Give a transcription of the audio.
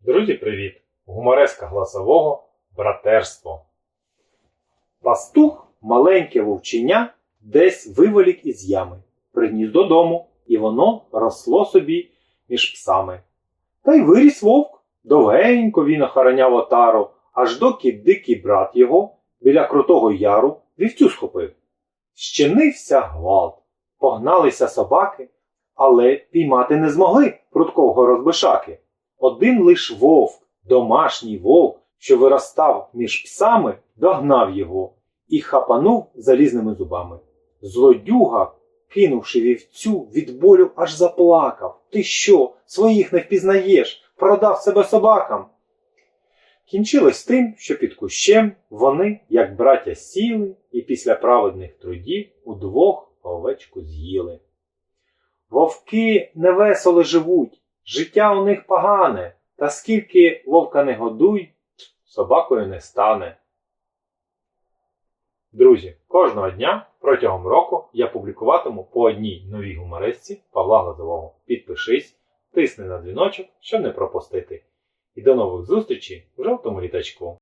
Друзі, привіт! Гумореска гласового братерство. Пастух маленьке вовченя десь виволік із ями, приніс додому, і воно росло собі між псами. Та й виріс вовк. Довгенько він охороняв отару, аж доки дикий брат його біля крутого яру вівцю схопив. Щинився гвалт, погналися собаки, але піймати не змогли прудкого розбишаки. Один лиш вовк, домашній вовк, що виростав між псами, догнав його і хапанув залізними зубами. Злодюга, кинувши вівцю, від болю аж заплакав. Ти що, своїх не впізнаєш? Продав себе собакам. Кінчилось тим, що під кущем вони, як браття, сіли і після праведних трудів удвох овечку з'їли. Вовки невесело живуть, життя у них погане, та скільки вовка не годуй, собакою не стане. Друзі, кожного дня протягом року я публікуватиму по одній новій гумористці Павла Глазового. Підпишись, тисни на дзвіночок, щоб не пропустити. І до нових зустрічей в жовтому літачку.